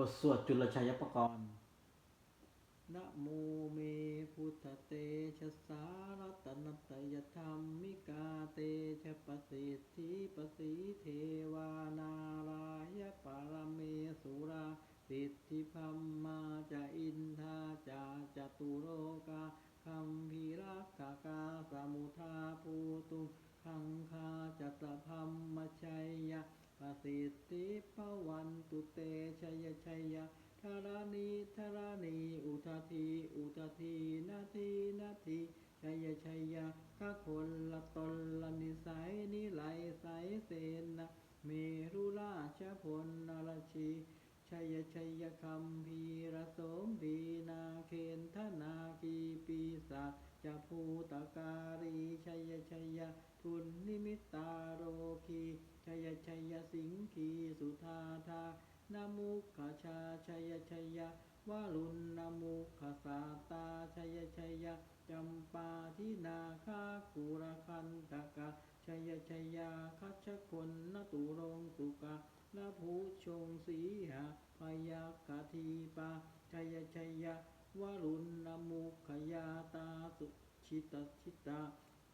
บทสวดจุลชัยปกรณ์นะโมเมพุทธเตชะสารัตนตยธรรมิกาเตชะปสิทธิปสีเทวานารายปารเมสุราสิทธิพัมมาจะอินทาจาจตุโรกาคัมภีรักขากาสมุทาปูตุคังคาจัตพัมมชัยยะ ปสิทธิปวันตุเตชัยชัยยะธารณีธารณีอุทาทีอุทาทีนาทีนาทีชัยชัยยะข้าคนละตนละนิสัยนิไหลใสเสนะเมรุราชพลนรชีชัยชัยคัมพีระสมดีนาเคนธนาคีปีศาจ จะภูตการีชัยชัยทุนนิมิตตาโรคีชัยชัยสิงคีสุธาธานามุขชาชัยชัยวารุณนามุขสาตาชัยชัยจำปาทินาคากุรคันตกะชัยชัยคัชคนนตุรงสุกะนาภูชงสีหะพยากทีปาชัยชัย วรุณนามุขยาตาสุชิตชิตา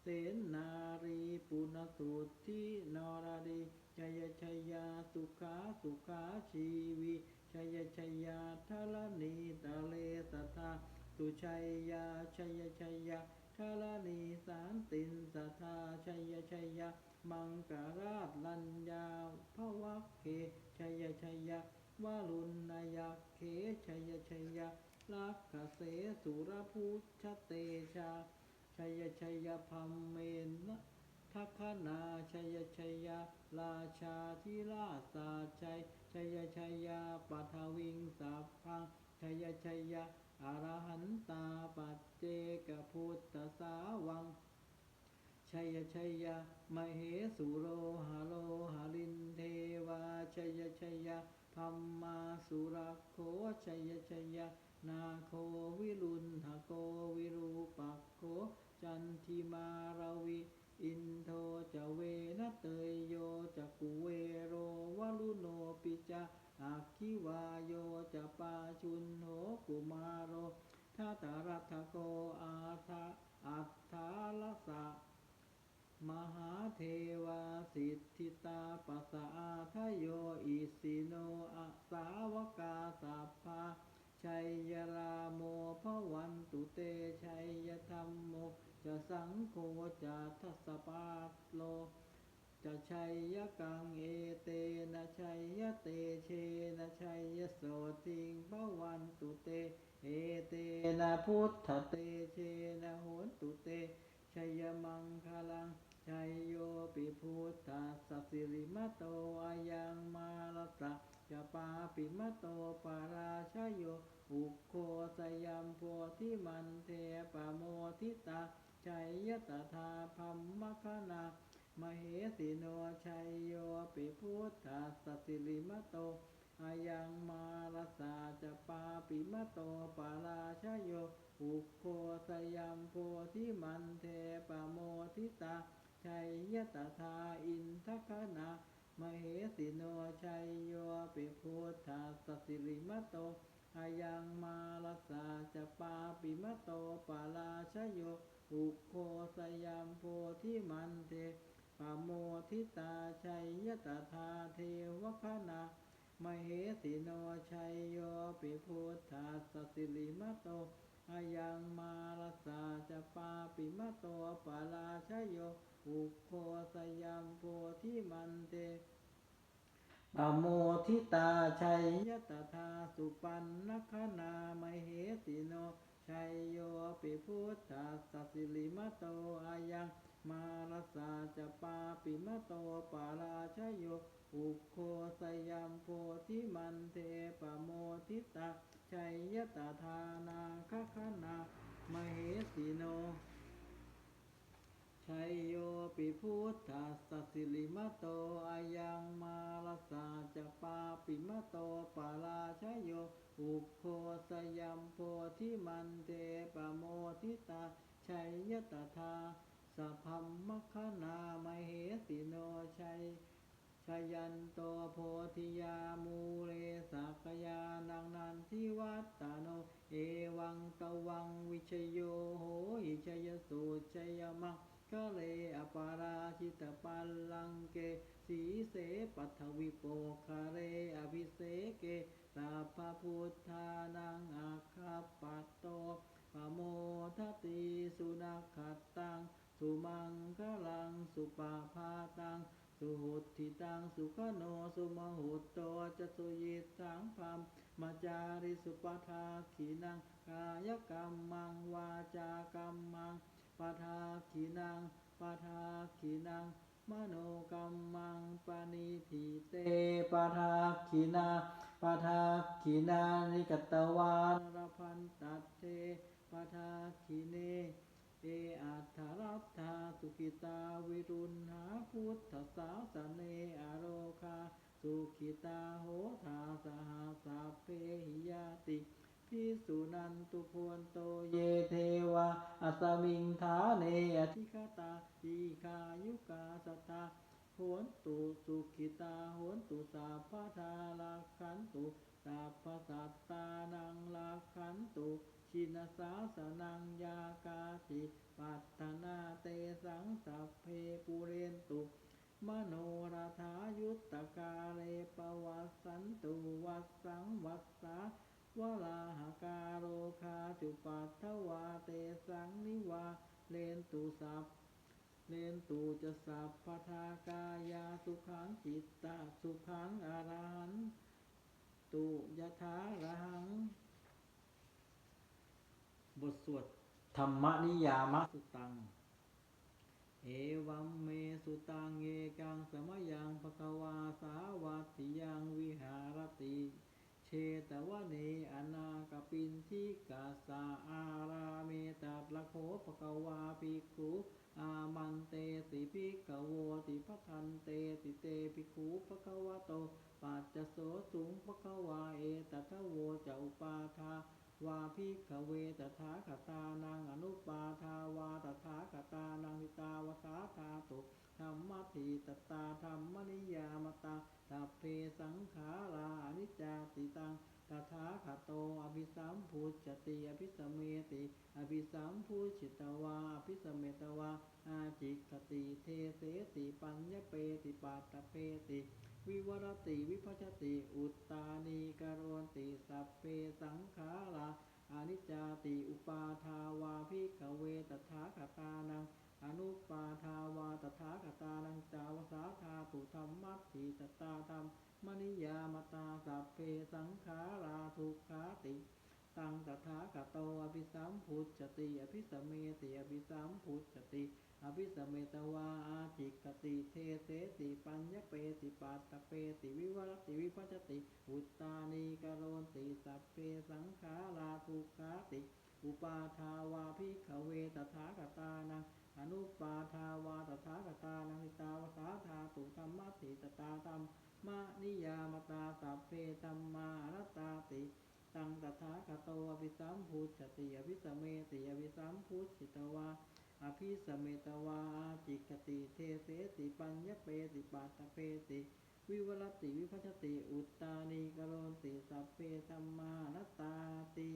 เสนนารีปุณสุทธินรดีชัยชัยยาสุขาสุขาชีวีชัยชัยยาทรณีตะเลสทาสุชัยยาชัยชัยยาทรณีสารตินสทาชัยชัยยามังกราชลัญญาภวักเคชัยชัยยาวารุณนายกเขชัยชัยยา ลักขเสสุรพุชเตชาชัยชัยพัมเมนะทัคนาชัยชัยราชาธิราชาชัยชัยชัยปัทวิงสัพพังชัยชัยอรหันตาปัจเจกพุทธสาวังชัยชัยมเหสุโรหะโลหะลินเทวาชัยชัยพัมมาสุรโคชัยชัย นาโควิรุณหโกวิรูปักโคจันทิมาราวิ อินโทจะเวนะเตยโยจะกุเวโรวลุโนปิจาอาคิวาโยจะปาชุนโหกุมารโรทัตารัตโกอาทะอัฏฐาลสะมหาเทวาสิทธิตาปัสสะอาทโยอิสิโนอสาวกาสัพพา ชัยยราโมภวันตุเตชัยยธรรมโม จะสังโฆจะทัสปาโล จะชัยยกังเอเตนะชัยยเตเชนะชัยยโสติงภวันตุเต เอเตนะพุทธเตเชนะโหนตุเตชัยมังคลังชัยโยปิพุทธสสะสิริมโตอายังมาลตะ จะปาปิมโตปาราชโยอุโคสยัมโพธิมันเทปโมทิตาชัยยตถาพัมมคณามเหสิโนชัยโยปิพุทธัสสะสิริมโตอายังมาลสาจะปาปิมโตปาราชโยอุโคสยัมโพธิมันเทปโมทิตาชัยยตถาอินทคณา มเหสิโนชัยโยปิพุทธัสสิริมโตอายังมาลสาจะปาปิมโตปาราชโยอุโคสยัมโพธิมันเทปโมทิตาชัยยตถาเทวคณามเหสิโนชัยโยปิพุทธัสสิริมโต ยังมาลสาจะปาปิมโตปาราชโยอุโคสยัมโพธิมันเตปโมทิตาชัยยตถาสุปันนคณามเหสิโนชัยโยปิพุทธัสสะสิริมะโตอายังมาลสาจะปาปิมะโตปาราชโยอุโคสยัมโพธิมันเทปโมทิตา ชัยยตถานาคคณามเหสิโน ชัยโยปิพุทธัสสะสิริมโตอายังมาลสาจะปาปิมโตปาราชโย อุคโคสยัมโพธิมันเตปโมทิตา ชัยยตถาสัพพมมคณามเหสิโนชัย ขยันโตโพธิยามูเลสักยานังนันทิวัตตโน เอวังตวังวิชโยโหหิชยสูชยมังคะเลอปาราชิตปัลลังเก สีเสปัทวิโปคะเรอภิเสเกสัพพพุทธานังอาคาปัตโตปโมทติสุนัขขัตตัง สุมังคลังสุปาพาตัง สุหุติตังสุขโนสุมหุตโตจะสุยิสังพัมมาจาริสุปทาขีนังกายกรรมังวาจากรรมังปทาขีนังปทาขีนังมโนกรรมังปณิทิเตปทาขีนาปทาขีนานิกตวานรพันตัตเตปทาขีเน เออัตถรัตถาสุขิตาวิรุณหาพุทธสาสเนอโรคา สุขิตาโหทาสหาสาเพหิยาติพิสุนันตุพวนโตเยเทวาอัสมิงฐาเนอธิคตาอีคายุกาสตาโหนตุสุขิตาโหนตุสัพพทาลักขันตุสัพสัตตานังลักขันตุ ชินสาสนังยากาติปัตตนาเตสังสัพเพปุเรนตุมโนราธายุตตกาเรปวัสสันตุวัสสังวัสสาวลาหกาโรคาจุปัตถวาเตสังนิวาเลนตุสัพเลนตุจะสัพพทากายาสุขังจิตตะสุขังอารันตุยะถาระหัง บทสวดธรรมนิยามสุตัง เอวัมเมสุตังเอกังสมยังภควาสาวัติยังวิหารติเชตวเนอนาคปินทิกาสาอาราเมตัตละโคภควาภิกขุอามันเตติภิกขโวติพทันเตติเตภิกขุภควโตปัจจโสสุงภควาเอตทะโวจะอุปาทาวาภิกขเวตถา คตานังอนุปาทาวาตถาคตานังวิตาวสาธาตุธรรมทีตตาธรรมนิยามตาสัพเพสังขาราอนิจจติตังตถาคโตอภิสัมพุจติอภิสมเมติอภิสัมพุชิตวาอภิสมเมตวาอาจิกติเทเสติปัญญเปติปาตเปติ วิวรติวิพัชติ อุตตานีกรวนติสัพเพสังขารา อนิจจาติอุปาทาวาภิกเวตถาคตานังอนุปาทาวาตถาคตานังจาวสาธาตุธรรมัตถิตตาธรรมมณิยามตาสัพเพสังขาราทุกขาติตังตถาคโตอภิสัมพุจติอภิสมเมติอภิสัมพุจติ ภิสเมตวาอาจิกติเทเสติปัญญเปติปาตเปติวิวรติวิพัชติอุตตานีกโรนติสัพเพสังขาราทุขาติ อุปาทาวาภิกขเวตถาคตานังอนุปาทาวาตถาคตานังนิตาวสาธาตุธรรมติตตาธรรมมานิยามตาสัพเพธรรมานตตาติตังตถาคโตอภิสัมพุชติอภิสเมติอภิสัมพุชิตวา อภิสเมตวาจิกติเทเสติปัญญเปติปาตเปติวิวรติวิพัชติอุตตานีกรนติสัพเพธรรมานตตาติ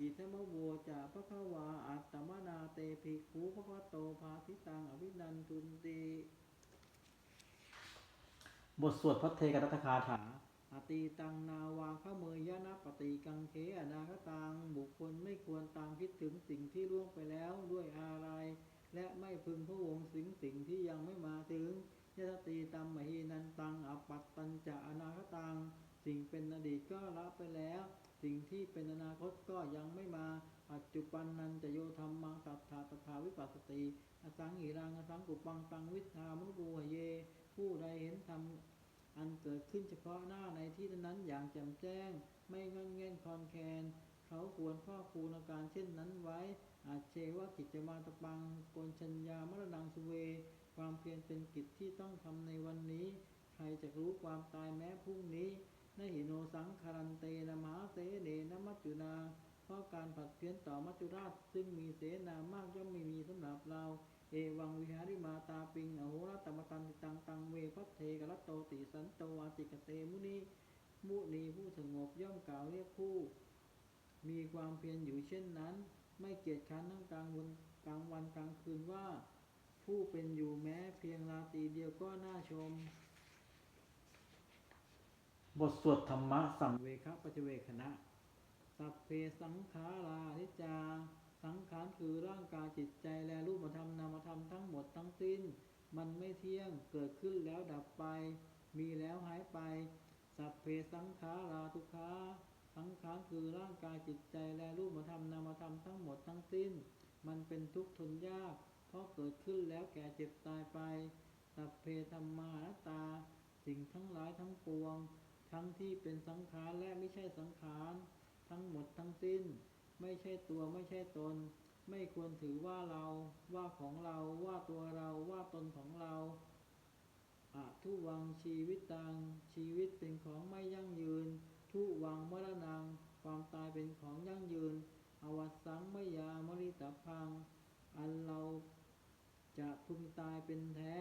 อิทมโวจาภควาอัตตมนาเตภิกขุภควโตภาสิตังอภินันทุนติบทสวดพระเทกรัตคาถา อตีตังนาวาขเมยยะนะปฏิกังเขอนาคตังบุคคลไม่ควรตามคิดถึงสิ่งที่ล่วงไปแล้วด้วยอะไร และไม่พึงพะวงสิ่งสิ่งที่ยังไม่มาถึงยะตีตัมมหีนันตังอปัตตัญจะอนาคตัง สิ่งเป็นอดีตก็ละไปแล้ว สิ่งที่เป็นอนาคตก็ยังไม่มาปัจจุบันนันจะโยธรรมังสัทธาตถาวิปัสสติอสังหิรังอสังกุปังตังวิทามุปูหเย ผู้ใดเห็นธรรม อันเกิดขึ้นเฉพาะหน้าในที่นั้นอย่างแจ่มแจ้ง ไม่งอนแง่นคลอนแคนเขาควรข้อคูณอาการเช่นนั้นไว้ อาจเชว่ากิจมาตปังกนชัญญามรณังสุเว ความเพียรเป็นกิจที่ต้องทำในวันนี้ ใครจะรู้ความตายแม้พรุ่งนี้นหิโนสังคารันเตนะมหาเสเนนะมัจจุนา เพราะการผัดเพี้ยนต่อมัจจุราชซึ่งมีเสนามากย่อมไม่มีสำหรับเรา เอวังวิหาริมาตาปิงอโหรตมตันติตังตังเวพัทเทกรัตโตติสันโตอาติกเตมุนีมุนีผู้สงบย่อมกล่าวเรียกผู้ มีความเพียรอยู่เช่นนั้น ไม่เกียจคร้านทั้งกลางวันกลางวันกลางคืนว่า ผู้เป็นอยู่แม้เพียงราตรีเดียวก็น่าชม บทสวดธรรมะสังเวคปัจเจเวคณะ สัพเพสังขารานิจจา สังขารคือร่างกายจิตใจและรูปธรรมนามธรรมทั้งหมดทั้งสิ้น มันไม่เที่ยงเกิดขึ้นแล้วดับไป มีแล้วหายไป สัพเพสังขาราทุกขาสังขารคือร่างกายจิตใจและรูปธรรมนามธรรมทั้งหมดทั้งสิ้น มันเป็นทุกข์ทนยาก เพราะเกิดขึ้นแล้วแก่เจ็บตายไปสัพเพธรรมานตา สิ่งทั้งหลายทั้งปวง ทั้งที่เป็นสังขารและไม่ใช่สังขาร ทั้งหมดทั้งสิ้น ไม่ใช่ตัวไม่ใช่ตน ไม่ควรถือว่าเราว่าของเราว่าตัวเราว่าตนของเราอะทุวังชีวิตตัง ชีวิตเป็นของไม่ยั่งยืน ทุวังมรณัง ความตายเป็นของยั่งยืน อวัสสังมยามริตพัง อันเราจะพึงตายเป็นแท้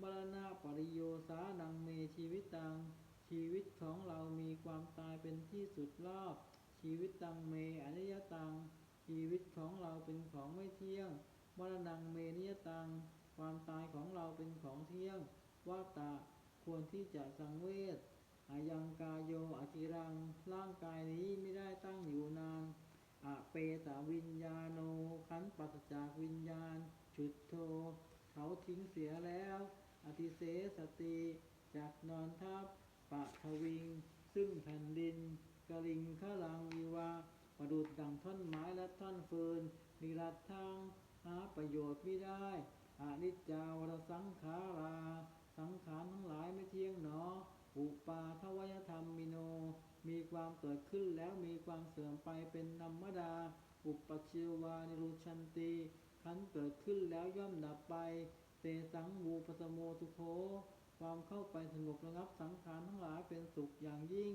มรณะปริโยสานังเมชีวิตตัง ชีวิตของเรามีความตายเป็นที่สุดรอบ ชีวิตตังเมอนิยตัง ชีวิตของเราเป็นของไม่เที่ยงมรณังเมนิยตัง ความตายของเราเป็นของเที่ยงว่าตาควรที่จะสังเวชอายังกายโยอจิรัง ร่างกายนี้ไม่ได้ตั้งอยู่นานอะเปตาวิญญาโน ขันปัสจากวิญญาณ จุดโท เขาทิ้งเสียแล้ว อธิเสสติ จากนอนทับปะทวิง ซึ่งแผ่นดิน กลิงขลังวิวาประดุดดังท่อนไม้และท่อนฟืนนิรัตทังหาประโยชน์ไม่ได้อานิจจาวรสังขารา สังขารทั้งหลายไม่เที่ยงหนอ อุปาทวยธรรมมิโน มีความเกิดขึ้นแล้วมีความเสื่อมไปเป็นธรรมดา อุปชิวานิรุชันติขันเกิดขึ้นแล้วย่อมดับไป เตสังวูปสโมทุโค ความเข้าไปสงบระงับสังขารทั้งหลายเป็นสุขอย่างยิ่ง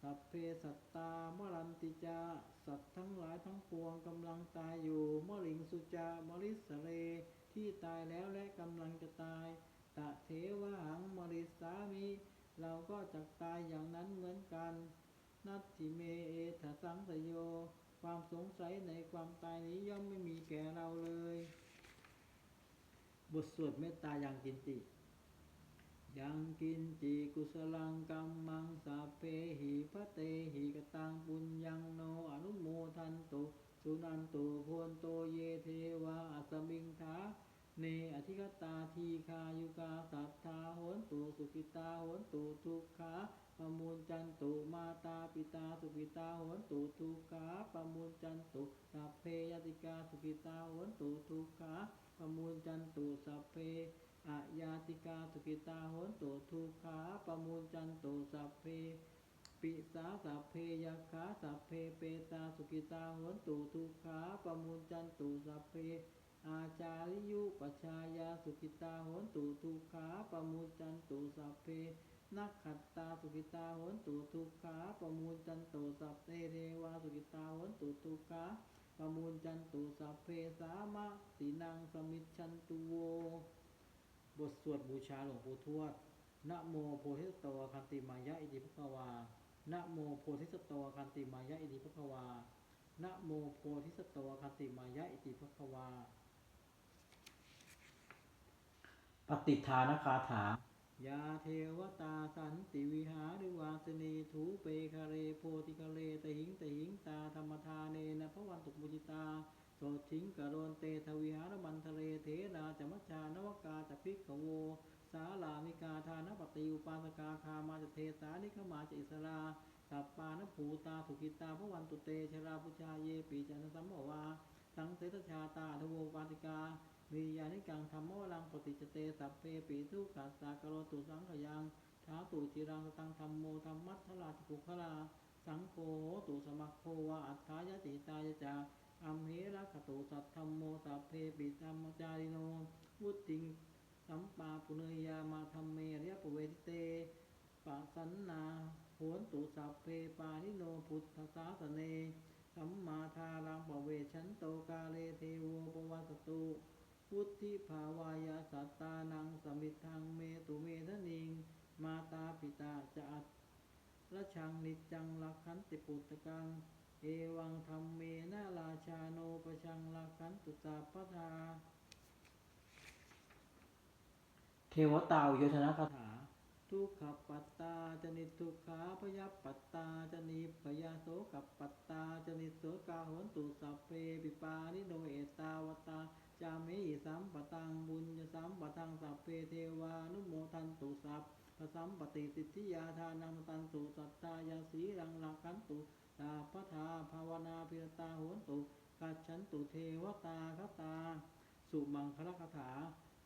สัพเพสัตตามรันติจา สัตว์ทั้งหลายทั้งปวงกำลังตายอยู่มริงสุจามริสเร ที่ตายแล้วและกำลังจะตาย ตะเทวหังมริสามิ เราก็จะตายอย่างนั้นเหมือนกัน นัตถิเมเอถสังสโย ความสงสัยในความตายนี้ย่อมไม่มีแก่เราเลย บทสวดเมตตาอยังกินติ ยังกินจิกุสลังกัมมังสาเพหิพระเตหิกตังปุญญังโนอนุโมทันตุสุนันตุโพนโตเยเทวาอัสมิงทาเนอธิกตาทีคายุกาสัทธาโหนตุสุขิตาโหนตุทุกขาปมูลจันตุมาตาปิตาสุขิตาโหนตุทุกขาปมูลจันตุสัพเพยติกาสุขิตาโหนตุทุกขาปมูลจันตุสัพเพ อาญาติกาสุกิตาโหนตุทุขาปมูลจันตุสัพเพปิสาสัพเพยคขาสัพเพเปตาสุกิตาโหนตุทุขาปมูลจันตุสัพเพ อาจาริยุปชายาสุกิตาโหนตุทุขาปมูลจันตุสัพเพนักขัตตาสุกิตาโหนตุทุกขาปมูลจันตุสัพเพเทวาสุกิตาโหนตุทุกขาปมูลจันตุสัพเพสามะสีนังสมิชชันตุโว บทสวดบูชาหลวงปู่ทวด นะโมโพธิสัตวคันติมายะอิติภควา นะโมโพธิสัตวคันติมายะอิติภควา นะโมโพธิสัตวคันติมายะอิติภควา ปฏิทานคาถายาเทวตาสันติวิหาริวาสนีถูเปคาเรโพธิคาเรตหิงตหิงตาธรรมทานเนนะพระวันตุมุจิตา โสทิงกโรนเตทวิหารมันทะเลเทราจมัชชานวกาจะพิกขโวสาลามิกาทานปฏิอุปาสกาคามาจะเทสานิขมาจะอิสราสัปปานภูตาสุกิตาพระวันตุเตชราพุชาเยปีจันทสัมภวาสังเสตชาตาทโวปาติกามียานิกังธรรมวรังปฏิจเตสัพเพปีทุกัสสากโรตุสังขยังท้าตุจิรังตังธรรมโมธรรมัทธราชปุคลาสังโฆตุสมัคโควาอัฏฐายติตายจาอัมเหร ตุสัทธรรมโมสัพเพปิธรรมจาริโนวุติงสัมปาปุเนยามาธรรมเมรียปเวติเตปะสันนาโหนตุสัพเพปานิโนพุทธสาสเนสัมมาทารังปเวชันโตกาเลเทโวปวัสตุพุทธิภาวายาสัตตานังสมิทังเมตุเมทนิง มาตาปิตาจะอัตละชังนิจังลักขันติปุตตะกัง เอวังธรรมเมนาราชาโนปชังลาคันตุสาพพทา เทวตาวิโยชนะคาถา ทุกขปัตตาจนิทุกขาพยาปัตตาจนิพยาโสกับปัตตาจนิโสกาโหนตุสัพเพปิปานิโนเอตาวตาจามิสัมปตังบุญญสัมปตังสัพเพเทวานุโมทันตุสัพพสัมปติสิทธิยาทานังตันตุสัตตายาสีรังลักขันตุ ตาพทาภาวนาพิรตาโหนตุกัจฉันตุเทวตาคตา สุมังคลคถา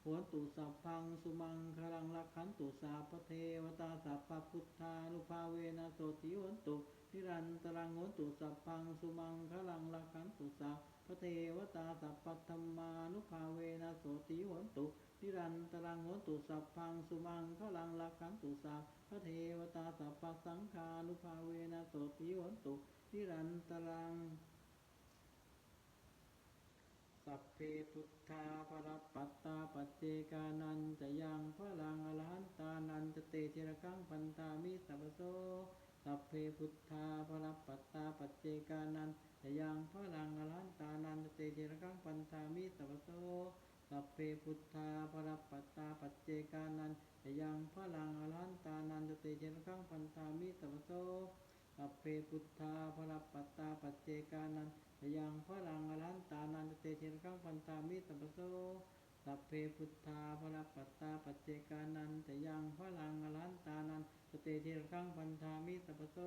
โหนตุสัพพังสุมังคลังลักขันตุสาพเทวตาสัพพพุทธานุภาเวนะโสติโหนตุ นิรันตรังโหนตุสัพพังสุมังคลังรักขันตุสาพเทวตาสัพพธรรมานุภาเวนะโสติโหนตุนิรันตรังโหนตุสัพพังสุมังคลังรักขันตุสาพเทวตาสัพพสังฆานุภาเวนะโสติโหนตุนิรันตรังสัพเพพุทธาภรปัตตาปัจเจกานันจะยังพลังอรหันตานันจะเตเจระกังพันธามิสัพพโส สัพเพพุทธาภรปัตตาปัจเจกานันจะยังพระลังอรันตานันเตเจระกังพันธามิสัพโสสัพเพพุทธาภรปัตตาปัจเจกานันจะยังพระลังอรันตานันเตเจระกังพันธามิสัพโสสัพเพพุทธาภรปัตตาปัจเจกานันยังพระลังอรันตานันตเตเชนกังพันตามิสัพโส สัพเพพุทธาพระปัตตาปัจเจกานันจะยังพลังอรันตานันตเตเชนกังพันธามิสัพโส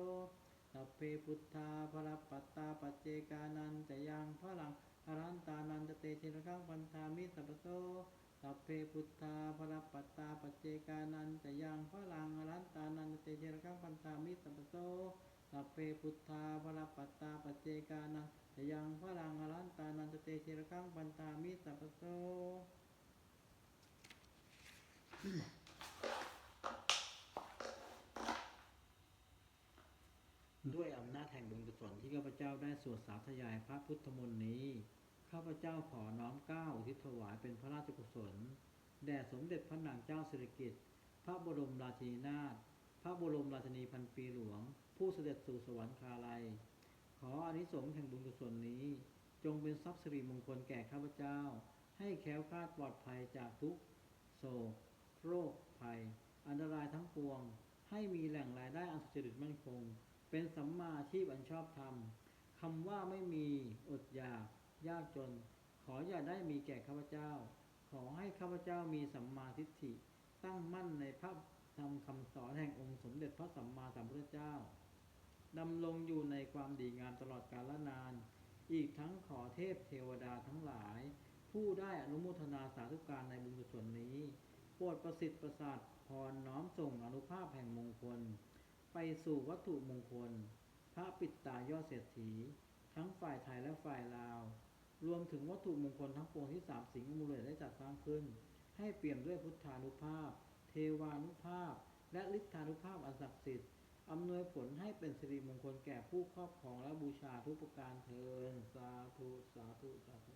สัพเพพุทธาพระปัตตาปัจเจกานันจะยังพลังอรันตานันตเตเชนกังพันธามิสัพโสสัพเพพุทธาพระปัตตาปัจเจกานันจะยังพลังอรันตานันตเตเชนกังพันธามิสัพโสสัพเพพุทธาภรปัตตาปัจเจกานังจะยังพลังอรันตานันตเตเชรกังปันตามิสัพโส ด้วยอำนาจแห่งบุญกุศลที่ข้าพเจ้าได้สวดสาธยายพระพุทธมนต์นี้ ข้าพเจ้าขอน้อมก้าอุทิศถวายเป็นพระราชกุศล แด่สมเด็จพระนางเจ้าสิริกิติ์พระบรมราชินีนาถ พระบรมราชินีพันปีหลวง ผู้เสด็จสู่สวรรคาลัย ขออนิสงส์แห่งบุญกุศลนี้ จงเป็นทรัพย์สิริมงคลแก่ข้าพเจ้า ให้แคล้วคลาดปลอดภัยจากทุกโศก โรคภัย อันตรายทั้งปวง ให้มีแหล่งรายได้อันสุจริตมั่นคง เป็นสัมมาชีพอันชอบธรรมคำว่าไม่มีอดอยาก ยากจน ขออย่าได้มีแก่ข้าพเจ้า ขอให้ข้าพเจ้ามีสัมมาทิฏฐิ ตั้งมั่นในพระธรรมคำสอนแห่งองค์สมเด็จพระสัมมาสัมพุทธเจ้าดำรงอยู่ในความดีงามตลอดกาลนาน อีกทั้งขอเทพเทวดาทั้งหลาย ผู้ได้อนุโมทนาสาธุการในบุญกุศลนี้ โปรดประสิทธิ์ประสาทพรน้อมส่งอนุภาพแห่งมงคล ไปสู่วัตถุมงคล พระปิดตายอดเศรษฐี ทั้งฝ่ายไทยและฝ่ายลาว รวมถึงวัตถุมงคลทั้งปวงที่สามสิงห์มูลเลตได้จัดสร้างขึ้น ให้เปี่ยมด้วยพุทธานุภาพ เทวานุภาพ และฤทธานุภาพอันศักดิ์สิทธิ์อำนวยผลให้เป็นสิริมงคลแก่ผู้ครอบครองและบูชาทุกประการเทินสาธุสาธุสาธุ